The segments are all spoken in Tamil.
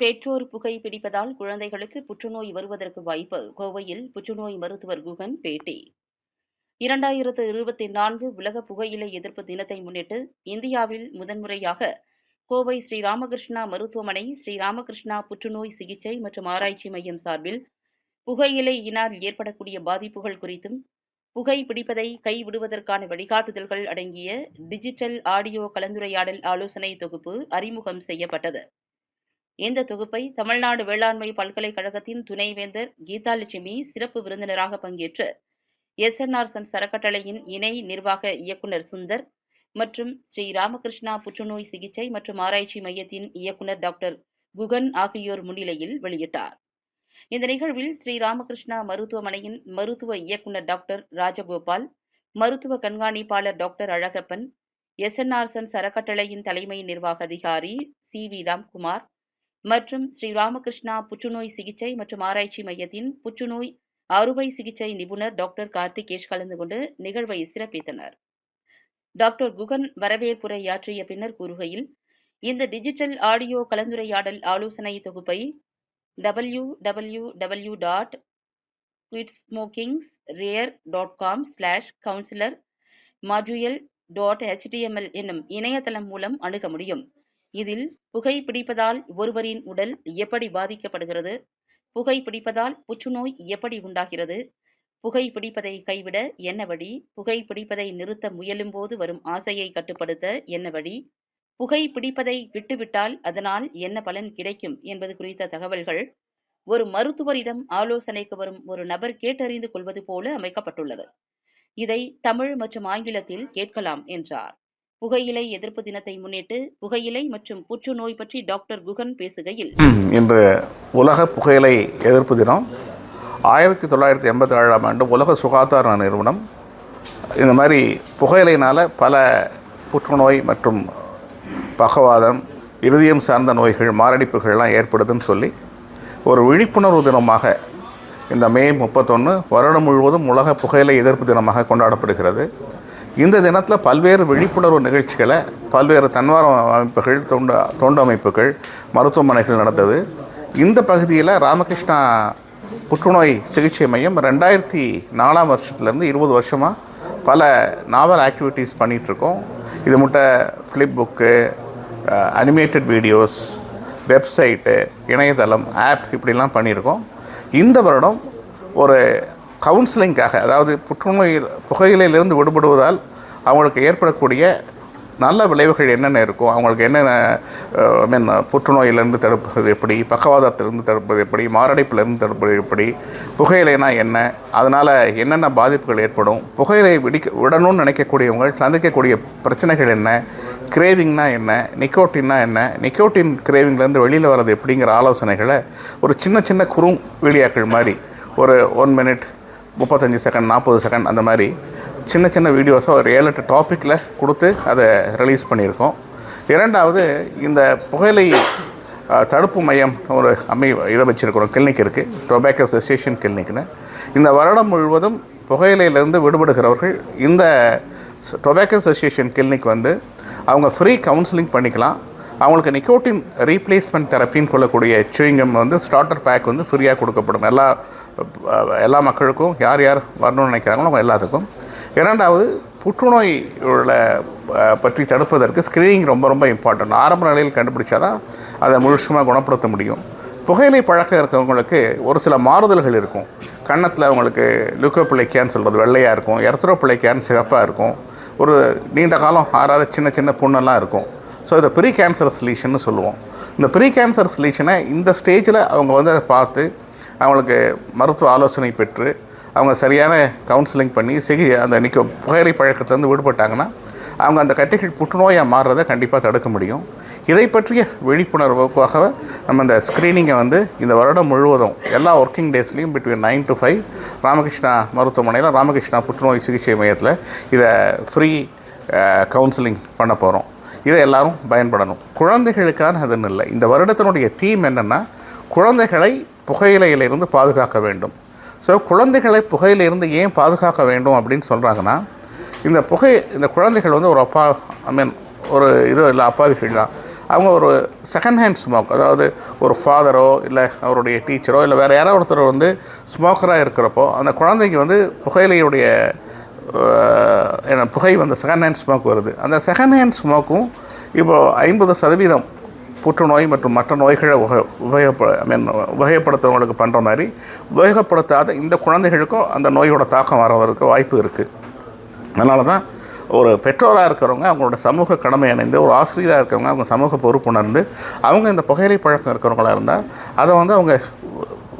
பெற்றோர் புகை பிடிப்பதால் குழந்தைகளுக்கு புற்றுநோய் வருவதற்கு வாய்ப்பு. கோவையில் புற்றுநோய் மருத்துவர் குகன் பேட்டி. இரண்டாயிரத்து இருபத்தி நான்கு உலக புகையிலை எதிர்ப்பு தினத்தை முன்னிட்டு இந்தியாவில் முதன்முறையாக கோவை ஸ்ரீராமகிருஷ்ணா மருத்துவமனை ஸ்ரீராமகிருஷ்ணா புற்றுநோய் சிகிச்சை மற்றும் ஆராய்ச்சி மையம் சார்பில் புகையிலையினால் ஏற்படக்கூடிய பாதிப்புகள் குறித்தும் புகை பிடிப்பதை கைவிடுவதற்கான வழிகாட்டுதல்கள் அடங்கிய டிஜிட்டல் ஆடியோ கலந்துரையாடல் ஆலோசனை தொகுப்பு அறிமுகம் செய்யப்பட்டது. இந்த தொகுப்பை தமிழ்நாடு வேளாண்மை பல்கலைக்கழகத்தின் துணைவேந்தர் கீதாலட்சுமி சிறப்பு விருந்தினராக பங்கேற்று எஸ்என்ஆர் சன் சரக்கட்டளையின் இணை நிர்வாக இயக்குனர் சுந்தர் மற்றும் ஸ்ரீ ராமகிருஷ்ணா புற்றுநோய் சிகிச்சை மற்றும் ஆராய்ச்சி மையத்தின் இயக்குனர் டாக்டர் குகன் ஆகியோர் முன்னிலையில் வெளியிட்டார். இந்த நிகழ்வில் ஸ்ரீ ராமகிருஷ்ணா மருத்துவமனையின் மருத்துவ இயக்குனர் டாக்டர் ராஜகோபால் மருத்துவ கண்காணிப்பாளர் doctor Alagappan S N R sons சரக்கட்டளையின் தலைமை நிர்வாக அதிகாரி சி வி ராம்குமார் மற்றும் ஸ்ரீ ராமகிருஷ்ணா புற்றுநோய் சிகிச்சை மற்றும் ஆராய்ச்சி மையத்தின் புற்றுநோய் அறுவை சிகிச்சை நிபுணர் டாக்டர் கார்த்திகேஷ் கலந்து கொண்டு நிகழ்வை சிறப்பித்தனர். டாக்டர் குகன் வரவேற்புரையாற்றிய பின்னர் கூறுகையில் இந்த டிஜிட்டல் ஆடியோ கலந்துரையாடல் ஆலோசனை தொகுப்பை W W W dot quit smokings rare dot com slash counsellor module dot HTML என்னும் இணையதளம் மூலம் அணுக முடியும். இதில் புகை பிடிப்பதால் ஒருவரின் உடல் எப்படி பாதிக்கப்படுகிறது? புகை பிடிப்பதால் புற்றுநோய் எப்படி உண்டாகிறது? புகை பிடிப்பதை கைவிட என்ன வழி? புகை பிடிப்பதை நிறுத்த முயலும்போது வரும் ஆசையை கட்டுப்படுத்த என்ன வழி? புகை பிடிப்பதை விட்டுவிட்டால் அதனால் என்ன பலன் கிடைக்கும் என்பது குறித்த தகவல்கள் ஒரு மருத்துவரிடம் ஆலோசனைக்கு வரும் ஒரு நபர் கேட்டறிந்து கொள்வது போல அமைக்கப்பட்டுள்ளது. இதை தமிழ் மற்றும் ஆங்கிலத்தில் கேட்கலாம் என்றார். புகையிலை எதிர்ப்பு தினத்தை முன்னிட்டு புகையிலை மற்றும் புற்றுநோய் பற்றி டாக்டர் குகன் பேசுகையில் இன்று உலக புகையிலை எதிர்ப்பு தினம். ஆயிரத்தி தொள்ளாயிரத்தி எண்பத்தி ஏழாம் ஆண்டு உலக சுகாதார நிறுவனம் இந்த மாதிரி புகையிலையினால் பல புற்றுநோய் மற்றும் பகவாதம் இருதயம் சார்ந்த நோய்கள் மாரடைப்புகள்லாம் ஏற்படுதுன்னு சொல்லி ஒரு விழிப்புணர்வு தினமாக இந்த மே முப்பத்தொன்று வருடம் முழுவதும் உலக புகையிலை எதிர்ப்பு தினமாக கொண்டாடப்படுகிறது. இந்த தினத்தில் பல்வேறு விழிப்புணர்வு நிகழ்ச்சிகளை பல்வேறு தன்வார அமைப்புகள் தொண்டு தொண்டு அமைப்புகள் மருத்துவமனைகள் நடந்தது. இந்த பகுதியில் ராமகிருஷ்ணா புற்றுநோய் சிகிச்சை மையம் ரெண்டாயிரத்தி நாலாம் வருஷத்துலேருந்து இருபது வருஷமாக பல நாவல் ஆக்டிவிட்டீஸ் பண்ணிகிட்ருக்கோம் இது மட்டும் flip book animated videos website இணையதளம் ஆப் இப்படிலாம் பண்ணியிருக்கோம். இந்த வருடம் ஒரு கவுன்சிலிங்காக அதாவது புற்றுநோயில் புகையிலையிலிருந்து விடுபடுவதால் அவங்களுக்கு ஏற்படக்கூடிய நல்ல விளைவுகள் என்னென்ன இருக்கும்? அவங்களுக்கு என்னென்ன ஐ மீன் புற்றுநோயிலிருந்து தடுப்பது எப்படி? பக்கவாதத்திலிருந்து தடுப்பது எப்படி? மாரடைப்பிலிருந்து தடுப்பது எப்படி? புகையிலைனா என்ன? அதனால் என்னென்ன பாதிப்புகள் ஏற்படும்? புகையிலை விடிக்க விடணும்னு நினைக்கக்கூடியவங்க சந்திக்கக்கூடிய பிரச்சனைகள் என்ன? கிரேவிங்னா என்ன? நிக்கோட்டின்னா என்ன? நிக்கோட்டின் கிரேவிங்லேருந்து வெளியில் வர்றது எப்படிங்கிற ஆலோசனைகளை ஒரு சின்ன சின்ன குறும் வீடியோக்கள் மாதிரி ஒரு ஒன் மினிட் முப்பத்தஞ்சு செகண்ட் நாற்பது செகண்ட் அந்த மாதிரி சின்ன சின்ன வீடியோஸாக ஒரு ஏழு எட்டு டாப்பிக்கில் கொடுத்து அதை ரிலீஸ் பண்ணியிருக்கோம். இரண்டாவது இந்த புகையிலை தடுப்பு மையம் ஒரு அமை இதை வச்சுருக்கிறோம் கிளினிக் இருக்குது டொபேக்கோ அசோசியேஷன் கிளினிக்னு இந்த வருடம் முழுவதும் புகையிலையிலேருந்து விடுபடுகிறவர்கள் இந்த டொபேக்கோ அசோசியேஷன் கிளினிக் வந்து அவங்க ஃப்ரீ கவுன்சிலிங் பண்ணிக்கலாம். அவங்களுக்கு நிக்கோட்டின் ரீப்ளேஸ்மெண்ட் தெரப்பின்னு சொல்லக்கூடிய சுவிங்கம் வந்து ஸ்டார்டர் பேக் வந்து ஃப்ரீயாக கொடுக்கப்படும். எல்லா எல்லா மக்களுக்கும் யார் யார் வரணும்னு நினைக்கிறாங்களோ அவங்க எல்லாத்துக்கும். இரண்டாவது புற்றுநோய் உள்ள பற்றி தடுப்பதற்கு ஸ்க்ரீனிங் ரொம்ப ரொம்ப இம்பார்ட்டன்ட் ஆரம்ப நிலையில் கண்டுபிடிச்சா தான் அதை முழுசுமாக குணப்படுத்த முடியும். புகையிலை பழக்கம் இருக்கிறவங்களுக்கு ஒரு சில மாறுதல்கள் இருக்கும். கன்னத்தில் அவங்களுக்கு லுக்கோப்பிள்ளைக்கான்னு சொல்கிறது வெள்ளையாக இருக்கும். எர்த்ரோப்பிள்ளைக்கான்னு சிவப்பாக இருக்கும். ஒரு நீண்ட காலம் ஆறாத சின்ன சின்ன புண்ணெல்லாம் இருக்கும். ஸோ இதை ப்ரீ கேன்சர் சொல்யூஷன்னு சொல்லுவோம். இந்த ப்ரீ கேன்சர் சொல்யூஷனை இந்த ஸ்டேஜில் அவங்க வந்து அதை பார்த்து அவங்களுக்கு மருத்துவ ஆலோசனை பெற்று அவங்க சரியான கவுன்சிலிங் பண்ணி சிகி அந்த நிற்க புகையிலை பழக்கத்துலேருந்து விடுபட்டாங்கன்னா அவங்க அந்த கட்டிகள் புற்றுநோயாக மாறுறதை கண்டிப்பாக தடுக்க முடியும். இதை பற்றிய விழிப்புணர்வுக்காக நம்ம இந்த ஸ்க்ரீனிங்கை வந்து இந்த வருடம் முழுவதும் எல்லா working டேஸ்லேயும் between nine to five Ramakrishna மருத்துவமனையில் ராமகிருஷ்ணா புற்றுநோய் சிகிச்சை மையத்தில் இதை ஃப்ரீ கவுன்சிலிங் பண்ண போகிறோம் இதை எல்லாரும் பயன்படணும். குழந்தைகளுக்கான அதுன்னு இல்லை. இந்த வருடத்தினுடைய தீம் என்னென்னா குழந்தைகளை புகையிலையிலிருந்து பாதுகாக்க வேண்டும். ஸோ குழந்தைகளை புகையிலிருந்து ஏன் பாதுகாக்க வேண்டும் அப்படின்னு சொல்கிறாங்கன்னா இந்த புகை இந்த குழந்தைகள் வந்து ஒரு அப்பா ஐ மீன் ஒரு இது இல்லை அப்பாவிகள் தான். அவங்க ஒரு செகண்ட் ஹேண்ட் ஸ்மோக் அதாவது ஒரு ஃபாதரோ இல்லை அவருடைய டீச்சரோ இல்லை வேறு யாரோ ஒருத்தர் வந்து ஸ்மோக்கராக இருக்கிறப்போ அந்த குழந்தைக்கு வந்து புகையிலையுடைய புகை வந்து செகண்ட் ஹேண்ட் ஸ்மோக் வருது. அந்த செகண்ட் ஹேண்ட் ஸ்மோக்கும் இப்போ ஐம்பது சதவீதம் புற்றுநோய் மற்றும் மற்ற நோய்களை உப உபயோகப்ப ஐ மீன் உபயோகப்படுத்துறவங்களுக்கு பண்ணுற மாதிரி உபயோகப்படுத்தாத இந்த குழந்தைகளுக்கும் அந்த நோயோட தாக்கம் வரவதற்கு வாய்ப்பு இருக்குது அதனால தான் ஒரு பெற்றோராக இருக்கிறவங்க அவங்களோட சமூக கடமை அணைந்து ஒரு ஆசிரியராக இருக்கிறவங்க அவங்க சமூக பொறுப்புணர்ந்து அவங்க இந்த புகையிலை பழக்கம் இருக்கிறவங்களாக இருந்தால் அதை வந்து அவங்க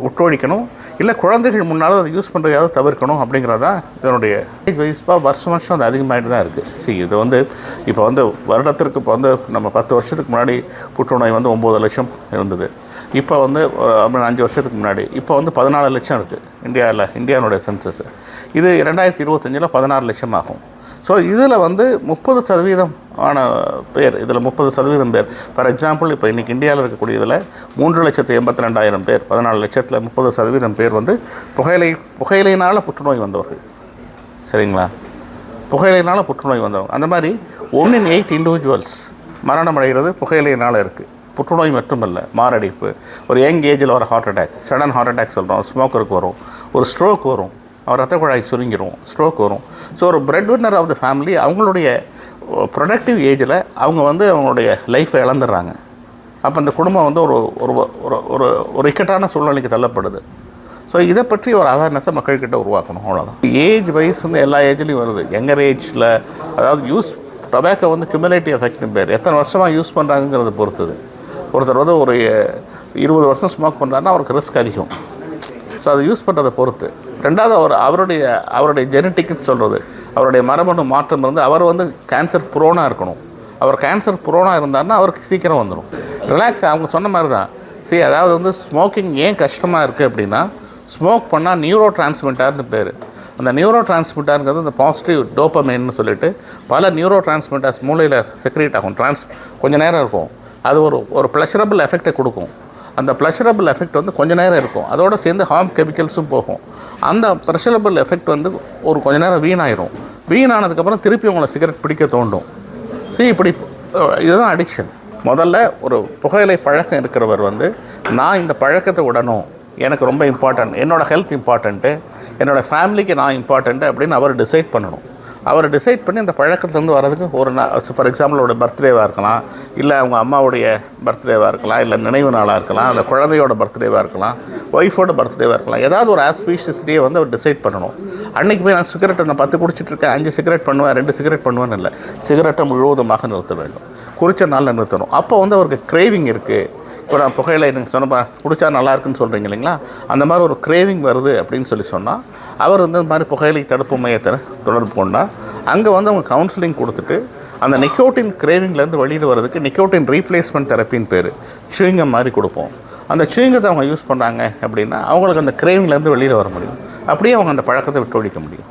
உட்டொழிக்கணும் இல்லை குழந்தைகள் முன்னால் அதை யூஸ் பண்ணுறதையாவது தவிர்க்கணும் அப்படிங்கிறது தான் இதனுடைய வயசுப்பாக வருஷம் வருஷம் அது அதிகமாகிட்டு தான் இருக்குது சரி இது வந்து இப்போ வந்து வருடத்திற்கு இப்போ வந்து நம்ம பத்து வருஷத்துக்கு முன்னாடி புற்றுநோய் வந்து ஒம்பது லட்சம் இருந்தது. இப்போ வந்து அஞ்சு வருஷத்துக்கு முன்னாடி இப்போ வந்து பதினாலு லட்சம் இருக்குது இந்தியாவில் இந்தியாவுடைய சென்சஸ் இது ரெண்டாயிரத்தி இருபத்தஞ்சில் பதினாறு லட்சம் ஆகும். ஸோ இதில் வந்து முப்பது சதவீதம் ஆன பேர் இதில் முப்பது சதவீதம் பேர். ஃபார் எக்ஸாம்பிள் இப்போ இன்றைக்கி இந்தியாவில் இருக்கக்கூடிய இதில் மூன்று லட்சத்து எண்பத்தி ரெண்டாயிரம் பேர் பதினாலு லட்சத்தில் முப்பது சதவீதம் பேர் வந்து புகையிலை புகையிலையினால் புற்றுநோய் வந்தவர்கள். சரிங்களா? புகையிலையினால் புற்றுநோய் வந்தவங்க. அந்த மாதிரி ஒன் இன் எயிட் இண்டிவிஜுவல்ஸ் மரணம் அடைகிறது புகையிலையினால் இருக்குது புற்றுநோய் மட்டுமல்ல மாரடைப்பு. ஒரு யங் ஏஜில் வர heart attack sudden heart attack சொல்கிறோம் ஸ்மோக்கருக்கு வரும். ஒரு ஸ்ட்ரோக் வரும். அவர் ரத்த குழாய் சுருங்கிடும் ஸ்ட்ரோக் வரும். ஸோ ஒரு bread winner of the family அவங்களுடைய ப்ரொடக்டிவ் ஏஜில் அவங்க வந்து அவங்களுடைய லைஃப்பை இழந்துடுறாங்க. அப்போ அந்த குடும்பம் வந்து ஒரு ஒரு ஒரு ஒரு ஒரு இக்கட்டான சூழ்நிலைக்கு தள்ளப்படுது. ஸோ இதை பற்றி ஒரு அவேர்னஸை மக்கள்கிட்ட உருவாக்கணும் அவ்வளோதான் ஏஜ் வைஸ் வந்து எல்லா ஏஜ்லேயும் வருது. யங்கர் ஏஜில் அதாவது யூஸ் டொபேக்கோ வந்து கியூமுலேட்டிவ் எஃபெக்ட்னு பேர். எத்தனை வருஷமாக யூஸ் பண்ணுறாங்கிறத பொறுத்தது. ஒருத்தர் வந்து ஒரு இருபது வருஷம் ஸ்மோக் பண்ணுறாருன்னா அவருக்கு ரிஸ்க் அதிகம். ஸோ அதை யூஸ் பண்ணுறதை பொறுத்து. ரெண்டாவது அவர் அவருடைய அவருடைய ஜெனட்டிக்னு சொல்கிறது அவருடைய மரபணு மாற்றம் இருந்து அவர் வந்து கேன்சர் புரோனாக இருக்கணும். அவர் கேன்சர் புரோனாக இருந்தாருன்னா அவருக்கு சீக்கிரம் வந்துடும் ரிலாக்ஸ் அவங்க சொன்ன மாதிரி தான் சரி அதாவது வந்து ஸ்மோக்கிங் ஏன் கஷ்டமாக இருக்குது அப்படின்னா ஸ்மோக் பண்ணால் நியூரோ டிரான்ஸ்மிட்டார்னு பேர். அந்த நியூரோ டிரான்ஸ்மிட்டாருங்கிறது இந்த பாசிட்டிவ் டோப்பமைன்னு சொல்லிட்டு பல நியூரோ டிரான்ஸ்மிட்டர்ஸ் மூளையில் செக்ரேட் ஆகும் ட்ரான்ஸ் கொஞ்சம் நேரம் இருக்கும். அது ஒரு ஒரு ப்ளஷரபிள் எஃபெக்டை கொடுக்கும். அந்த ப்ளஷரபிள் எஃபெக்ட் வந்து கொஞ்ச நேரம் இருக்கும். அதோடு சேர்ந்து ஹார்ம் கெமிக்கல்ஸும் போகும். அந்த ப்ளஷரபிள் எஃபெக்ட் வந்து ஒரு கொஞ்ச நேரம் வீணாயிரும். வீணானதுக்கப்புறம் திருப்பி உங்களை சிகரெட் பிடிக்க தோண்டும். சரி இப்படி இதுதான் அடிக்ஷன் முதல்ல ஒரு புகையிலை பழக்கம் இருக்கிறவர் வந்து நான் இந்த பழக்கத்தை விடணும். எனக்கு ரொம்ப இம்பார்ட்டன்ட் என்னோடய ஹெல்த் இம்பார்ட்டண்ட்டு என்னோடய ஃபேமிலிக்கு நான் இம்பார்ட்டண்ட்டு அப்படின்னு அவர் டிசைட் பண்ணணும். அவர் டிசைட் பண்ணி அந்த பழக்கத்துலேருந்து வர்றதுக்கு ஒரு நாள் ஃபார் எக்ஸாம்பிள் அவருடைய பர்த்டேவாக இருக்கலாம். இல்லை அவங்க அம்மாவுடைய பர்த்டேவாக இருக்கலாம். இல்லை நினைவு நாளாக இருக்கலாம். இல்லை குழந்தையோட பர்த்டேவாக இருக்கலாம். ஒய்ஃபோட பர்த்டேவாக இருக்கலாம். ஏதாவது ஒரு ஆஸ்பீஷியஸ் டே வந்து அவர் டிசைட் பண்ணணும். அன்றைக்கி போய் நான் சிகரெட்டை நான் பத்து குடிச்சிட்ருக்கேன் அஞ்சு சிகரெட் பண்ணுவேன் ரெண்டு சிகரெட் பண்ணுவேன்னு இல்லை. சிகரெட்டை முழுவதுமாக நிறுத்த வேண்டும். குறித்த நாளில் நிறுத்தணும். அப்போ வந்து அவருக்கு கிரேவிங் இருக்குது இப்போ புகையிலை எனக்கு சொன்னப்பா குடிச்சா நல்லாயிருக்குன்னு சொல்கிறீங்க இல்லைங்களா? அந்த மாதிரி ஒரு கிரேவிங் வருது அப்படின்னு சொல்லி சொன்னால் அவர் வந்து இந்த மாதிரி புகையிலை தடுப்பு மையத்தை தொடர்பு கொண்டால் அங்கே வந்து அவங்க கவுன்சிலிங் கொடுத்துட்டு அந்த நிக்கோட்டின் கிரேவிங்லேருந்து வெளியில் வர்றதுக்கு நிக்கோட்டின் ரீப்ளேஸ்மெண்ட் தெரப்பின்னு பேர் சுவிங்கம் மாதிரி கொடுப்போம். அந்த சுவிங்கத்தை அவங்க யூஸ் பண்ணாங்க அப்படின்னா அவங்களுக்கு அந்த கிரேவிங்லேருந்து வெளியில் வர முடியும். அப்படியே அவங்க அந்த பழக்கத்தை விட்டு ஒழிக்க முடியும்.